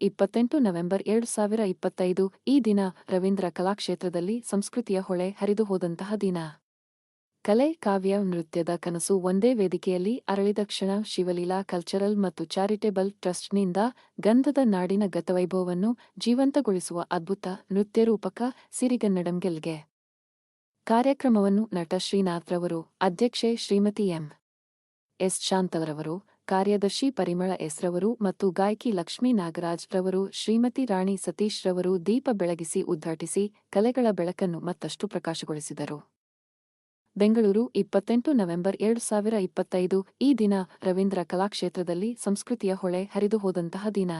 ಇಪ್ಪತ್ತೆಂಟು ನವೆಂಬರ್ ಎರಡು ಸಾವಿರ ಇಪ್ಪತ್ತೈದು, ಈ ದಿನ ರವೀಂದ್ರ ಕಲಾಕ್ಷೇತ್ರದಲ್ಲಿ ಸಂಸ್ಕೃತಿಯ ಹೊಳೆ ಹರಿದು ಹೋದಂತಹ ದಿನ. ಕಲೆ, ಕಾವ್ಯ, ನೃತ್ಯದ ಕನಸು ಒಂದೇ ವೇದಿಕೆಯಲ್ಲಿ ಅರಳಿದ ಕ್ಷಣ ಶಿವಲೀಲಾ ಕಲ್ಚರಲ್ ಮತ್ತು ಚಾರಿಟೇಬಲ್ ಟ್ರಸ್ಟ್ನಿಂದ ಗಂಧದ ನಾಡಿನ ಗತವೈಭವವನ್ನು ಜೀವಂತಗೊಳಿಸುವ ಅದ್ಭುತ ನೃತ್ಯರೂಪಕ ಸಿರಿಗನ್ನಡಂ ಗೆಲ್ಗೆ ಕಾರ್ಯಕ್ರಮವನ್ನು ನಟ ಶ್ರೀನಾಥ್ರವರು ಅಧ್ಯಕ್ಷೆ ಶ್ರೀಮತಿ ಎಂ. ಎಸ್. ಶಾಂತವರವರು ಕಾರ್ಯದರ್ಶಿ ಪರಿಮಳ ಎಸ್ರವರು ಮತ್ತು ಗಾಯಕಿ ಲಕ್ಷ್ಮೀ ನಾಗರಾಜ್ ರವರು, ಶ್ರೀಮತಿ ರಾಣಿ ಸತೀಶ್ ರವರು ದೀಪ ಬೆಳಗಿಸಿ ಉದ್ಘಾಟಿಸಿ ಕಲೆಗಳ ಬೆಳಕನ್ನು ಮತ್ತಷ್ಟು ಪ್ರಕಾಶಗೊಳಿಸಿದರು. ಬೆಂಗಳೂರು, ಇಪ್ಪತ್ತೆಂಟು ನವೆಂಬರ್ ಎರಡು ಸಾವಿರ ಇಪ್ಪತ್ತೈದು, ಈ ದಿನ ರವೀಂದ್ರ ಕಲಾಕ್ಷೇತ್ರದಲ್ಲಿ ಸಂಸ್ಕೃತಿಯ ಹೊಳೆ ಹರಿದು ಹೋದಂತಹ ದಿನ.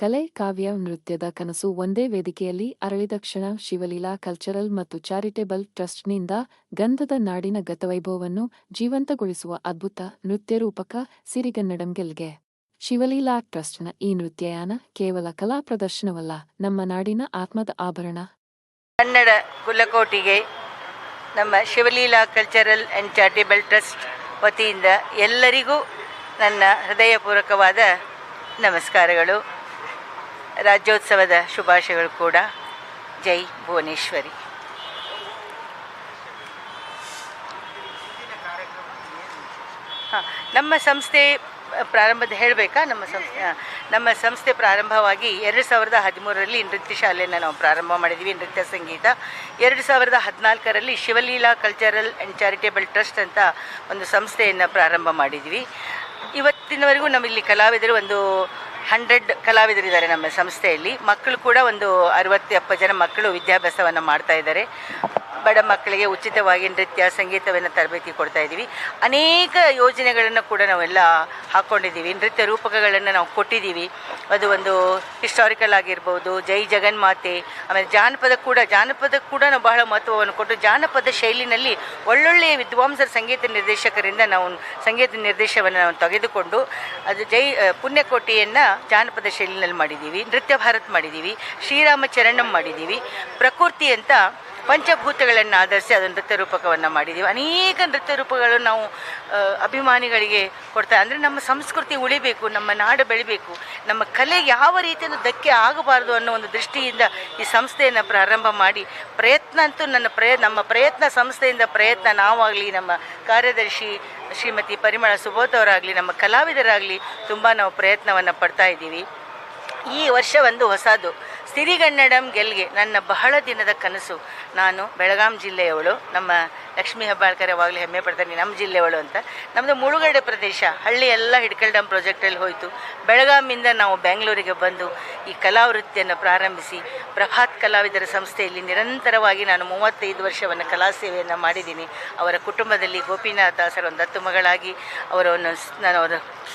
ಕಲೆ, ಕಾವ್ಯ, ನೃತ್ಯದ ಕನಸು ಒಂದೇ ವೇದಿಕೆಯಲ್ಲಿ ಅರಳಿದ ಕ್ಷಣ ಶಿವಲೀಲಾ ಕಲ್ಚರಲ್ ಮತ್ತು ಚಾರಿಟೇಬಲ್ ಟ್ರಸ್ಟ್ನಿಂದ ಗಂಧದ ನಾಡಿನ ಗತವೈಭವವನ್ನು ಜೀವಂತಗೊಳಿಸುವ ಅದ್ಭುತ ನೃತ್ಯರೂಪಕ ರೂಪಕ ಗೆಲ್ಗೆ. ಶಿವಲೀಲಾ ಟ್ರಸ್ಟ್ನ ಈ ನೃತ್ಯಯಾನ ಕೇವಲ ಕಲಾ ಪ್ರದರ್ಶನವಲ್ಲ, ನಮ್ಮ ನಾಡಿನ ಆತ್ಮದ ಆಭರಣ. ಕನ್ನಡ ಕುಲಕೋಟಿಗೆ ನಮ್ಮ Shivaleela cultural and charitable trust ವತಿಯಿಂದ ಎಲ್ಲರಿಗೂ ನನ್ನ ಹೃದಯಪೂರ್ವಕವಾದ ನಮಸ್ಕಾರಗಳು. ರಾಜ್ಯೋತ್ಸವದ ಶುಭಾಶಯಗಳು ಕೂಡ. ಜೈ ಭುವನೇಶ್ವರಿ. ಹಾಂ, ನಮ್ಮ ಸಂಸ್ಥೆ ಪ್ರಾರಂಭದ ಹೇಳಬೇಕಾ? ನಮ್ಮ ಸಂಸ್ಥೆ ನಮ್ಮ ಸಂಸ್ಥೆ ಪ್ರಾರಂಭವಾಗಿ ಎರಡು ಸಾವಿರದ ಹದಿಮೂರರಲ್ಲಿ ನೃತ್ಯ ಶಾಲೆಯನ್ನು ನಾವು ಪ್ರಾರಂಭ ಮಾಡಿದ್ವಿ, ನೃತ್ಯ ಸಂಗೀತ. ಎರಡು ಸಾವಿರದ ಹದಿನಾಲ್ಕರಲ್ಲಿ Shivaleela cultural and charitable trust ಅಂತ ಒಂದು ಸಂಸ್ಥೆಯನ್ನು ಪ್ರಾರಂಭ ಮಾಡಿದ್ವಿ. ಇವತ್ತಿನವರೆಗೂ ನಮ್ಮಲ್ಲಿ ಕಲಾವಿದರು ಒಂದು ಹಂಡ್ರೆಡ್ ಕಲಾವಿದರಿದ್ದಾರೆ ನಮ್ಮ ಸಂಸ್ಥೆಯಲ್ಲಿ. ಮಕ್ಕಳು ಕೂಡ ಒಂದು ಅರವತ್ತು ಎಪ್ಪತ್ತು ಜನ ಮಕ್ಕಳು ವಿದ್ಯಾಭ್ಯಾಸವನ್ನು ಮಾಡ್ತಾ ಇದ್ದಾರೆ. ಬಡ ಮಕ್ಕಳಿಗೆ ಉಚಿತವಾಗಿ ನೃತ್ಯ, ಸಂಗೀತವನ್ನು ತರಬೇತಿ ಕೊಡ್ತಾ ಇದ್ದೀವಿ. ಅನೇಕ ಯೋಜನೆಗಳನ್ನು ಕೂಡ ನಾವೆಲ್ಲ ಹಾಕ್ಕೊಂಡಿದ್ದೀವಿ ನೃತ್ಯ ರೂಪಕಗಳನ್ನು ನಾವು ಕೊಟ್ಟಿದ್ದೀವಿ. ಅದು ಒಂದು ಹಿಸ್ಟಾರಿಕಲ್ ಆಗಿರ್ಬೋದು, ಜೈ ಜಗನ್ಮಾತೆ ಆಮೇಲೆ ಜಾನಪದ ಕೂಡ ಜಾನಪದ ಕೂಡ ನಾವು ಬಹಳ ಮಹತ್ವವನ್ನು ಕೊಟ್ಟು ಜಾನಪದ ಶೈಲಿನಲ್ಲಿ ಒಳ್ಳೊಳ್ಳೆಯ ವಿದ್ವಾಂಸರ ಸಂಗೀತ ನಿರ್ದೇಶಕರಿಂದ ನಾವು ಸಂಗೀತ ನಿರ್ದೇಶವನ್ನು ನಾವು ತೆಗೆದುಕೊಂಡು ಅದು ಜೈ ಪುಣ್ಯಕೋಟೆಯನ್ನು ಜಾನಪದ ಶೈಲಿನಲ್ಲಿ ಮಾಡಿದ್ದೀವಿ. ನೃತ್ಯ ಭಾರತ್ ಮಾಡಿದ್ದೀವಿ. ಶ್ರೀರಾಮ ಚರಣಂ ಮಾಡಿದ್ದೀವಿ. ಪ್ರಕೃತಿ ಅಂತ ಪಂಚಭೂತಗಳನ್ನು ಆಧರಿಸಿ ಅದನ್ನು ನೃತ್ಯ ರೂಪಕವನ್ನು ಮಾಡಿದ್ದೀವಿ ಅನೇಕ ನೃತ್ಯ ರೂಪಗಳು ನಾವು ಅಭಿಮಾನಿಗಳಿಗೆ ಕೊಡ್ತಾ ಅಂದರೆ ನಮ್ಮ ಸಂಸ್ಕೃತಿ ಉಳಿಬೇಕು, ನಮ್ಮ ನಾಡು ಬೆಳಿಬೇಕು, ನಮ್ಮ ಕಲೆ ಯಾವ ರೀತಿಯಿಂದ ಧಕ್ಕೆ ಆಗಬಾರದು ಅನ್ನೋ ಒಂದು ದೃಷ್ಟಿಯಿಂದ ಈ ಸಂಸ್ಥೆಯನ್ನು ಪ್ರಾರಂಭ ಮಾಡಿ, ಪ್ರಯತ್ನ ಅಂತೂ ನನ್ನ ಪ್ರಯ ನಮ್ಮ ಪ್ರಯತ್ನ ಸಂಸ್ಥೆಯಿಂದ ಪ್ರಯತ್ನ ನಾವಾಗಲಿ, ನಮ್ಮ ಕಾರ್ಯದರ್ಶಿ ಶ್ರೀಮತಿ ಪರಿಮಳ ಸುಬೋಧ್ ಅವರಾಗಲಿ, ನಮ್ಮ ಕಲಾವಿದರಾಗಲಿ ತುಂಬ ನಾವು ಪ್ರಯತ್ನವನ್ನು ಪಡ್ತಾ ಇದ್ದೀವಿ. ಈ ವರ್ಷ ಒಂದು ಹೊಸದು. ಸಿರಿಗನ್ನಡಂ ಗೆಲ್ಗೆ ನನ್ನ ಬಹಳ ದಿನದ ಕನಸು. ನಾನು ಬೆಳಗಾಂ ಜಿಲ್ಲೆಯವಳು. ನಮ್ಮ ಲಕ್ಷ್ಮೀ ಹೆಬ್ಬಾಳ್ಕರ್ ಯಾವಾಗಲೂ ಹೆಮ್ಮೆ ಪಡ್ತಾರೆ ನಮ್ಮ ಜಿಲ್ಲೆಯವಳು ಅಂತ. ನಮ್ಮದು ಮುಳುಗಡೆ ಪ್ರದೇಶ, ಹಳ್ಳಿ ಎಲ್ಲ ಹಿಡ್ಕಲ್ ಡ್ಯಾಮ್ ಪ್ರಾಜೆಕ್ಟಲ್ಲಿ ಹೋಯಿತು. ಬೆಳಗಾಮಿಂದ ನಾವು ಬೆಂಗಳೂರಿಗೆ ಬಂದು ಈ ಕಲಾವೃತ್ತಿಯನ್ನು ಪ್ರಾರಂಭಿಸಿ ಪ್ರಭಾತ್ ಕಲಾವಿದರ ಸಂಸ್ಥೆಯಲ್ಲಿ ನಿರಂತರವಾಗಿ ನಾನು ಮೂವತ್ತೈದು ವರ್ಷವನ್ನು ಕಲಾ ಸೇವೆಯನ್ನು ಮಾಡಿದ್ದೀನಿ. ಅವರ ಕುಟುಂಬದಲ್ಲಿ ಗೋಪಿನಾಥ್ ದಾಸರ ಒಂದು ಹತ್ತು ಮಗಳಾಗಿ ಅವರ ನಾನು ಅವರ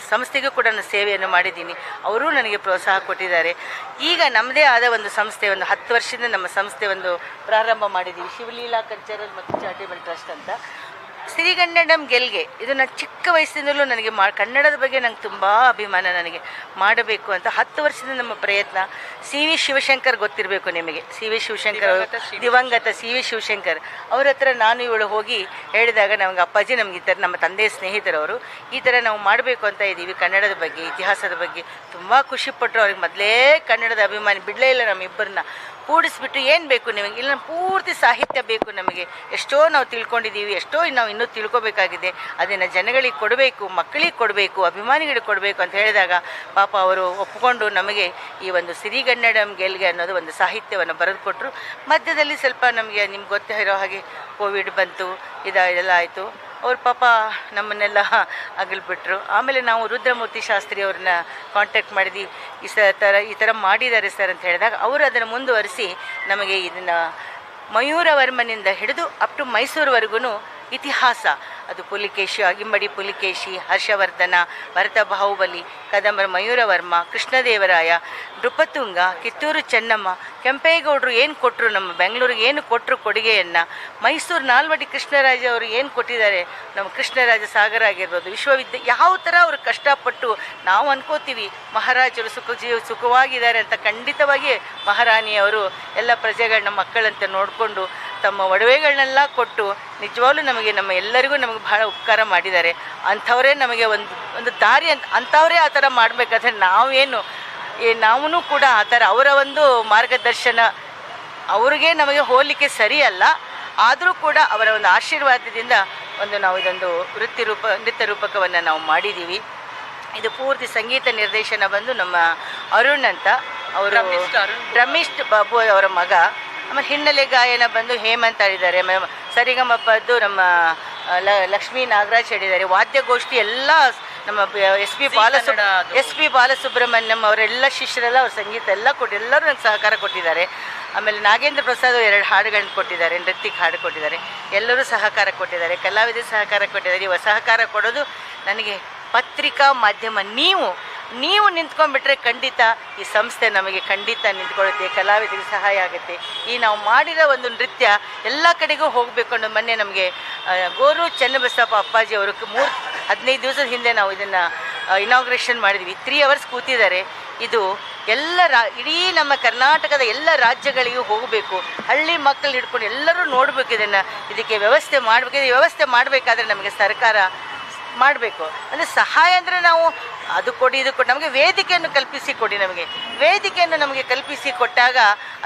ಸಂಸ್ಥೆಗೂ ಕೂಡ ನಾನು ಸೇವೆಯನ್ನು ಮಾಡಿದ್ದೀನಿ. ಅವರೂ ನನಗೆ ಪ್ರೋತ್ಸಾಹ ಕೊಟ್ಟಿದ್ದಾರೆ. ಈಗ ನಮ್ಮದೇ ಆದ ಒಂದು ಸಂಸ್ಥೆ, ಒಂದು ಹತ್ತು ವರ್ಷದಿಂದ ನಮ್ಮ ಸಂಸ್ಥೆ ಒಂದು ಪ್ರಾರಂಭ ಮಾಡಿದ್ದೀವಿ. ಶಿವಲೀಲಾ ಕಲ್ಚರಲ್ ಮತ್ತು ಚಾರಿಟೇಬಲ್ ಟ್ರಸ್ಟ್ ಅಂತ. ಸಿರಿಗನ್ನಡಂ ಗೆಲ್ಗೆ. ಇದು ನಾನು ಚಿಕ್ಕ ವಯಸ್ಸಿನಲ್ಲೂ ನನಗೆ ಮಾ ಕನ್ನಡದ ಬಗ್ಗೆ ನಂಗೆ ತುಂಬ ಅಭಿಮಾನ ನನಗೆ. ಮಾಡಬೇಕು ಅಂತ ಹತ್ತು ವರ್ಷದ ನಮ್ಮ ಪ್ರಯತ್ನ. ಸಿ ವಿ ಶಿವಶಂಕರ್ ಗೊತ್ತಿರಬೇಕು ನಿಮಗೆ. ಸಿ ವಿ ಶಿವಶಂಕರ್ ಅವರು ದಿವಂಗತ ಸಿ ವಿ ಶಿವಶಂಕರ್. ಅವ್ರ ಹತ್ರ ನಾನು ಇವಳು ಹೋಗಿ ಹೇಳಿದಾಗ ನಮಗೆ ಅಪ್ಪಾಜಿ ನಮ್ಗೆ ಈ ಥರ ನಮ್ಮ ತಂದೆ ಸ್ನೇಹಿತರವರು ಈ ಥರ ನಾವು ಮಾಡಬೇಕು ಅಂತ ಇದ್ದೀವಿ ಕನ್ನಡದ ಬಗ್ಗೆ ಇತಿಹಾಸದ ಬಗ್ಗೆ. ತುಂಬ ಖುಷಿಪಟ್ಟರು ಅವ್ರಿಗೆ ಮೊದಲೇ ಕನ್ನಡದ ಅಭಿಮಾನಿ. ಬಿಡಲೇ ಇಲ್ಲ ನಮ್ಮಿಬ್ಬರನ್ನ ಕೂಡಿಸ್ಬಿಟ್ಟು ಏನು ಬೇಕು ನಿಮಗೆ? ಇಲ್ಲ, ಪೂರ್ತಿ ಸಾಹಿತ್ಯ ಬೇಕು ನಮಗೆ. ಎಷ್ಟೋ ನಾವು ತಿಳ್ಕೊಂಡಿದ್ದೀವಿ, ಎಷ್ಟೋ ನಾವು ಇನ್ನೂ ತಿಳ್ಕೊಬೇಕಾಗಿದೆ. ಅದನ್ನು ಜನಗಳಿಗೆ ಕೊಡಬೇಕು, ಮಕ್ಕಳಿಗೆ ಕೊಡಬೇಕು, ಅಭಿಮಾನಿಗಳಿಗೆ ಕೊಡಬೇಕು ಅಂತ ಹೇಳಿದಾಗ ಪಾಪ ಅವರು ಒಪ್ಪಿಕೊಂಡು ನಮಗೆ ಈ ಒಂದು ಸಿರಿಗನ್ನಡಂ ಗೆಲ್ಗೆ ಅನ್ನೋದು ಒಂದು ಸಾಹಿತ್ಯವನ್ನು ಬರೆದು ಕೊಟ್ಟರು ಮಧ್ಯದಲ್ಲಿ ಸ್ವಲ್ಪ ನಮಗೆ, ನಿಮ್ಗೆ ಗೊತ್ತೇ ಇರೋ ಹಾಗೆ ಕೋವಿಡ್ ಬಂತು, ಇದೆಲ್ಲ ಆಯಿತು. ಅವ್ರ ಪಾಪ ನಮ್ಮನ್ನೆಲ್ಲ ಅಗಲ್ಬಿಟ್ರು. ಆಮೇಲೆ ನಾವು ರುದ್ರಮೂರ್ತಿ ಶಾಸ್ತ್ರಿ ಅವ್ರನ್ನ ಕಾಂಟ್ಯಾಕ್ಟ್ ಮಾಡಿದ್ವಿ. ಈ ಸ ಥರ ಈ ಥರ ಮಾಡಿದ್ದಾರೆ ಸರ್ ಅಂತ ಹೇಳಿದಾಗ ಅವರು ಅದನ್ನು ಮುಂದುವರಿಸಿ ನಮಗೆ ಇದನ್ನು ಮಯೂರವರ್ಮನಿಂದ ಹಿಡಿದು ಅಪ್ ಟು ಮೈಸೂರುವರೆಗೂ ಇತಿಹಾಸ. ಅದು ಪುಲಿಕೇಶಿ, ಅಗಿಂಬಡಿ ಪುಲಿಕೇಶಿ, ಹರ್ಷವರ್ಧನ, ಭರತ ಬಾಹುಬಲಿ, ಕದಂಬರ ಮಯೂರವರ್ಮ, ಕೃಷ್ಣದೇವರಾಯ, ನೃಪತುಂಗ, ಕಿತ್ತೂರು ಚೆನ್ನಮ್ಮ, ಕೆಂಪೇಗೌಡರು ಏನು ಕೊಟ್ಟರು ನಮ್ಮ ಬೆಂಗಳೂರಿಗೆ, ಏನು ಕೊಟ್ಟರು ಕೊಡುಗೆಯನ್ನು, ಮೈಸೂರು ನಾಲ್ವಡಿ ಕೃಷ್ಣರಾಜ ಅವರು ಏನು ಕೊಟ್ಟಿದ್ದಾರೆ, ನಮ್ಮ ಕೃಷ್ಣರಾಜ ಸಾಗರ ಆಗಿರ್ಬೋದು, ವಿಶ್ವವಿದ್ಯಾ, ಯಾವ ಥರ ಅವರು ಕಷ್ಟಪಟ್ಟು ನಾವು ಅನ್ಕೋತೀವಿ, ಮಹಾರಾಜರು ಸುಖ ಜೀವ ಸುಖವಾಗಿದ್ದಾರೆ ಅಂತ ಖಂಡಿತವಾಗಿ ಮಹಾರಾಣಿಯವರು ಎಲ್ಲ ಪ್ರಜೆಗಳನ್ನ, ಮಕ್ಕಳಂತೆ ನೋಡಿಕೊಂಡು ತಮ್ಮ ಒಡವೆಗಳನ್ನೆಲ್ಲ ಕೊಟ್ಟು ನಿಜವಾಗ್ಲೂ ನಮಗೆ ನಮ್ಮ ಎಲ್ಲರಿಗೂ ನಮಗೆ ಬಹಳ ಉಪಕಾರ ಮಾಡಿದ್ದಾರೆ. ಅಂಥವರೇ ನಮಗೆ ಒಂದು ಒಂದು ದಾರಿ ಅಂತ ಅಂಥವರೇ ಆ ಥರ ಮಾಡಬೇಕಾದ್ರೆ ನಾವೇನು ಏ ನಾವೂ ಕೂಡ ಆ ಥರ ಅವರ ಒಂದು ಮಾರ್ಗದರ್ಶನ ಅವ್ರಿಗೆ ನಮಗೆ ಹೋಲಿಕೆ ಸರಿಯಲ್ಲ. ಆದರೂ ಕೂಡ ಅವರ ಒಂದು ಆಶೀರ್ವಾದದಿಂದ ಒಂದು ನಾವು ಇದೊಂದು ವೃತ್ತಿ ರೂಪ ನೃತ್ಯ ರೂಪಕವನ್ನು ನಾವು ಮಾಡಿದ್ದೀವಿ. ಇದು ಪೂರ್ತಿ ಸಂಗೀತ ನಿರ್ದೇಶನ ಬಂದು ನಮ್ಮ ಅರುಣ್ ಅಂತ. ಅವರು ರಮೇಶ್ ಬಾಬು ಅವರ ಮಗ. ಆಮೇಲೆ ಹಿನ್ನೆಲೆ ಗಾಯನ ಬಂದು ಹೇಮಂತ್ ಆಡಿದ್ದಾರೆ ಸರಿಗಮಪ್ಪದ್ದು ನಮ್ಮ ಲ- ಲಕ್ಷ್ಮೀ ನಾಗರಾಜ್ ಹೇಳಿದ್ದಾರೆ ವಾದ್ಯಗೋಷ್ಠಿ ಎಲ್ಲ ನಮ್ಮ ಎಸ್ ಪಿ ಬಾಲಸು. ಎಸ್ ಪಿ ಬಾಲಸುಬ್ರಹ್ಮಣ್ಯಂ ಅವರೆಲ್ಲ ಶಿಷ್ಯರೆಲ್ಲ ಅವ್ರ ಸಂಗೀತ ಎಲ್ಲ ಕೊಟ್ಟು ಎಲ್ಲರೂ ನನಗೆ ಸಹಕಾರ ಕೊಟ್ಟಿದ್ದಾರೆ. ಆಮೇಲೆ ನಾಗೇಂದ್ರ ಪ್ರಸಾದ್ ಎರಡು ಹಾಡುಗಳನ್ನ ಕೊಟ್ಟಿದ್ದಾರೆ ನೃತ್ಯಕ್ಕೆ ಹಾಡು ಕೊಟ್ಟಿದ್ದಾರೆ. ಎಲ್ಲರೂ ಸಹಕಾರ ಕೊಟ್ಟಿದ್ದಾರೆ. ಕಲಾವಿದರು ಸಹಕಾರ ಕೊಟ್ಟಿದ್ದಾರೆ. ಇವ ಸಹಕಾರ ಕೊಡೋದು ನನಗೆ ಪತ್ರಿಕಾ ಮಾಧ್ಯಮ. ನೀವು ನೀವು ನಿಂತ್ಕೊಂಡ್ಬಿಟ್ರೆ ಖಂಡಿತ ಈ ಸಂಸ್ಥೆ ನಮಗೆ ಖಂಡಿತ ನಿಂತ್ಕೊಳ್ಳುತ್ತೆ, ಕಲಾವಿದರಿಗೆ ಸಹಾಯ ಆಗುತ್ತೆ. ಈ ನಾವು ಮಾಡಿರೋ ಒಂದು ನೃತ್ಯ ಎಲ್ಲ ಕಡೆಗೂ ಹೋಗಬೇಕು ಅನ್ನೋ ಮೊನ್ನೆ ನಮಗೆ ಗೋರು ಚನ್ನಬಸಪ್ಪ ಅಪ್ಪಾಜಿ ಅವರು ಮೂರು, ಹದಿನೈದು ದಿವಸದ ಹಿಂದೆ ನಾವು ಇದನ್ನು ಇನಾಗ್ರೇಷನ್ ಮಾಡಿದ್ವಿ. ತ್ರೀ ಅವರ್ಸ್ ಕೂತಿದ್ದಾರೆ. ಇದು ಎಲ್ಲ ರಾ, ಇಡೀ ನಮ್ಮ ಕರ್ನಾಟಕದ ಎಲ್ಲ ರಾಜ್ಯಗಳಿಗೂ ಹೋಗಬೇಕು. ಹಳ್ಳಿ ಮಕ್ಕಳು ಹಿಡ್ಕೊಂಡು ಎಲ್ಲರೂ ನೋಡಬೇಕು ಇದನ್ನು. ಇದಕ್ಕೆ ವ್ಯವಸ್ಥೆ ಮಾಡಬೇಕು. ವ್ಯವಸ್ಥೆ ಮಾಡಬೇಕಾದ್ರೆ ನಮಗೆ ಸರ್ಕಾರ ಮಾಡಬೇಕು. ಅಂದರೆ ಸಹಾಯ ಅಂದರೆ ನಾವು ಅದು ಕೊಡಿ ಇದು ಕೊಡಿ. ನಮಗೆ ವೇದಿಕೆಯನ್ನು ಕಲ್ಪಿಸಿ ಕೊಡಿ ನಮಗೆ. ವೇದಿಕೆಯನ್ನು ನಮಗೆ ಕಲ್ಪಿಸಿ ಕೊಟ್ಟಾಗ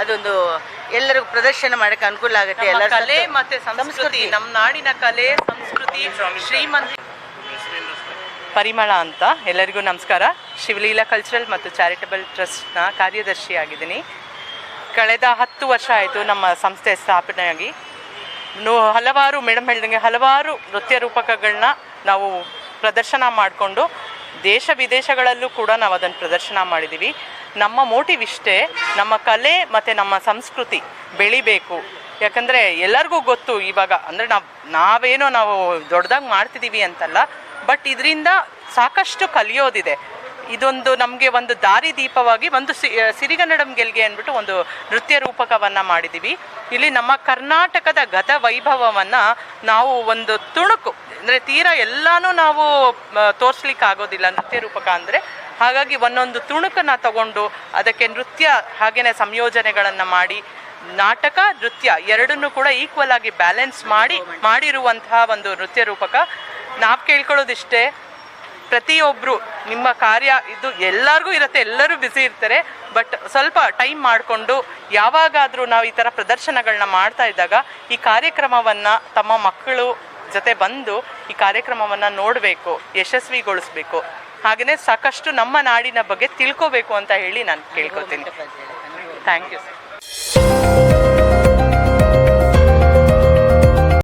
ಅದೊಂದು ಎಲ್ಲರಿಗೂ ಪ್ರದರ್ಶನ ಮಾಡಕ್ಕೆ ಅನುಕೂಲ ಆಗುತ್ತೆ ಎಲ್ಲ ಕಲೆ ಮತ್ತೆ ಸಂಸ್ಕೃತಿ ನಮ್ಮ ನಾಡಿನ ಕಲೆ ಸಂಸ್ಕೃತಿ ಶ್ರೀಮಂತ ಪರಿಮಳ ಅಂತ. ಎಲ್ಲರಿಗೂ ನಮಸ್ಕಾರ. ಶಿವಲೀಲಾ ಕಲ್ಚರಲ್ ಮತ್ತು ಚಾರಿಟಬಲ್ ಟ್ರಸ್ಟ್ನ ಕಾರ್ಯದರ್ಶಿಯಾಗಿದ್ದೀನಿ. ಕಳೆದ ಹತ್ತು ವರ್ಷ ಆಯಿತು ನಮ್ಮ ಸಂಸ್ಥೆ ಸ್ಥಾಪನೆಯಾಗಿ. ನೋ ಹಲವಾರು ಮೇಡಮ್ ಹೇಳ್ದಂಗೆ ಹಲವಾರು ನೃತ್ಯ ರೂಪಕಗಳನ್ನ ನಾವು ಪ್ರದರ್ಶನ ಮಾಡಿಕೊಂಡು ದೇಶ ವಿದೇಶಗಳಲ್ಲೂ ಕೂಡ ನಾವು ಅದನ್ನು ಪ್ರದರ್ಶನ ಮಾಡಿದ್ದೀವಿ. ನಮ್ಮ ಮೋಟಿವ್ ಇಷ್ಟೇ, ನಮ್ಮ ಕಲೆ ಮತ್ತು ನಮ್ಮ ಸಂಸ್ಕೃತಿ ಬೆಳಿಬೇಕು. ಯಾಕಂದರೆ ಎಲ್ಲರಿಗೂ ಗೊತ್ತು ಇವಾಗ, ಅಂದರೆ ನಾವು, ನಾವೇನೋ ನಾವು ದೊಡ್ಡದಾಗಿ ಮಾಡ್ತಿದ್ದೀವಿ ಅಂತಲ್ಲ, ಬಟ್ ಇದರಿಂದ ಸಾಕಷ್ಟು ಕಲಿಯೋದಿದೆ. ಇದೊಂದು ನಮಗೆ ಒಂದು ದಾರಿ ದೀಪವಾಗಿ ಒಂದು ಸಿರಿಗನ್ನಡಂ ಗೆಲ್ಗೆ ಅಂದ್ಬಿಟ್ಟು ಒಂದು ನೃತ್ಯ ರೂಪಕವನ್ನು ಮಾಡಿದ್ದೀವಿ ಇಲ್ಲಿ ನಮ್ಮ ಕರ್ನಾಟಕದ ಗತ ವೈಭವವನ್ನು ನಾವು ಒಂದು ತುಣುಕು, ಅಂದರೆ ತೀರಾ ಎಲ್ಲನೂ ನಾವು ತೋರಿಸ್ಲಿಕ್ಕೆ ಆಗೋದಿಲ್ಲ ನೃತ್ಯ ರೂಪಕ ಅಂದರೆ. ಹಾಗಾಗಿ ಒಂದೊಂದು ತುಣುಕನ್ನು ತಗೊಂಡು ಅದಕ್ಕೆ ನೃತ್ಯ ಹಾಗೆಯೇ ಸಂಯೋಜನೆಗಳನ್ನು ಮಾಡಿ, ನಾಟಕ, ನೃತ್ಯ ಎರಡನ್ನೂ ಕೂಡ ಈಕ್ವಲ್ ಆಗಿ ಬ್ಯಾಲೆನ್ಸ್ ಮಾಡಿ, ಮಾಡಿರುವಂತಹ ಒಂದು ನೃತ್ಯ ರೂಪಕ. ನಾವು ಕೇಳ್ಕೊಳ್ಳೋದಿಷ್ಟೇ ಪ್ರತಿಯೊಬ್ಬರು ನಿಮ್ಮ ಕಾರ್ಯ ಇದು ಎಲ್ಲರಿಗೂ ಇರುತ್ತೆ ಎಲ್ಲರೂ ಬ್ಯುಸಿ ಇರ್ತಾರೆ ಬಟ್ ಸ್ವಲ್ಪ ಟೈಮ್ ಮಾಡಿಕೊಂಡು ಯಾವಾಗಾದರೂ ನಾವು ಈ ಥರ ಪ್ರದರ್ಶನಗಳನ್ನ ಮಾಡ್ತಾ ಇದ್ದಾಗ ಈ ಕಾರ್ಯಕ್ರಮವನ್ನು ತಮ್ಮ ಮಕ್ಕಳು ಜೊತೆ ಬಂದು ಈ ಕಾರ್ಯಕ್ರಮವನ್ನು ನೋಡಬೇಕು ಯಶಸ್ವಿಗೊಳಿಸ್ಬೇಕು. ಹಾಗೆಯೇ ಸಾಕಷ್ಟು ನಮ್ಮ ನಾಡಿನ ಬಗ್ಗೆ ತಿಳ್ಕೋಬೇಕು ಅಂತ ಹೇಳಿ ನಾನು ಕೇಳ್ಕೊತೀನಿ ಥ್ಯಾಂಕ್ ಯು ಸರ್